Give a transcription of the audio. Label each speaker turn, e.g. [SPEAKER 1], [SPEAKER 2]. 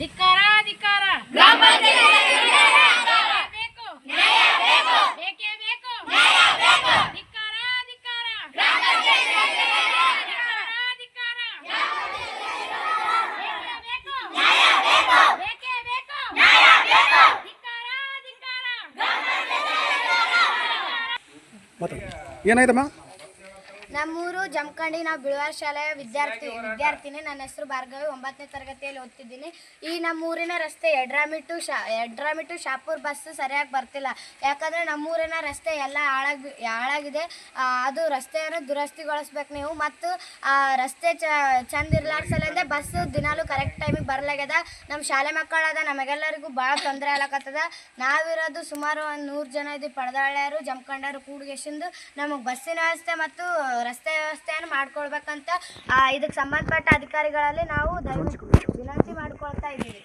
[SPEAKER 1] ಧಿಕ್ಕಾರ ಧಿಕ್ಕಾರ. ಬೇಕು ಬೇಕೇ. ಬೇಕು ಬೇಕೇ ಬೇಕು ಧಿಕ್ಕಾರ.
[SPEAKER 2] ಮಾತಾಡಿ. ಏನಾಯ್ತಮ್ಮ?
[SPEAKER 3] ನಮ್ಮೂರು ಜಮಖಂಡಿ, ನಾವು ಬಿಳುವಾರ ಶಾಲೆಯ ವಿದ್ಯಾರ್ಥಿ ವಿದ್ಯಾರ್ಥಿನಿ. ನನ್ನ ಹೆಸರು ಭಾರ್ಗವಿ. ಒಂಬತ್ತನೇ ತರಗತಿಯಲ್ಲಿ ಓದ್ತಿದ್ದೀನಿ. ಈ ನಮ್ಮೂರಿನ ರಸ್ತೆ ಎಡ್ರಾಮಿ ಟು ಶಾ ಎಡ್ರಾಮಿ ಟು ಶಾಪುರ್ ಬಸ್ ಸರಿಯಾಗಿ ಬರ್ತಿಲ್ಲ. ಯಾಕಂದರೆ ನಮ್ಮೂರಿನ ರಸ್ತೆ ಎಲ್ಲ ಹಾಳಾಗಿ ಹಾಳಾಗಿದೆ. ಅದು ರಸ್ತೆಯನ್ನು ದುರಸ್ತಿಗೊಳಿಸ್ಬೇಕು ನೀವು. ಮತ್ತು, ಆ, ರಸ್ತೆ ಚಂದ ಇರ್ಲಾರ್ಸಲಿಂದ ಬಸ್ ದಿನಾಲು ಕರೆಕ್ಟ್ ಟೈಮಿಗೆ ಬರಲಾಗ್ಯದ. ನಮ್ಮ ಶಾಲೆ ಮಕ್ಕಳಾದ ನಮಗೆಲ್ಲರಿಗೂ ಭಾಳ ತೊಂದರೆ ಆಗ್ಲಕತ್ತದ. ನಾವಿರೋದು ಸುಮಾರು ಒಂದು ನೂರು ಜನ ಇದ್ದೀವಿ ಪಡೆದಾಳ್ಯಾರು ಜಮಖಂಡರು ಕೂಡ್ಗೆಸಿಂದು ನಮಗೆ ಬಸ್ಸಿನ ವ್ಯವಸ್ಥೆ ಮತ್ತು ರಸ್ತೆ ವ್ಯವಸ್ಥೆಯನ್ನು ಮಾಡ್ಕೊಳ್ಬೇಕಂತ ಇದಕ್ಕೆ ಸಂಬಂಧಪಟ್ಟ ಅಧಿಕಾರಿಗಳಲ್ಲಿ ನಾವು ದಯವಿಟ್ಟು ವಿನಂತಿ ಮಾಡ್ಕೊಳ್ತಾ ಇದ್ದೀವಿ.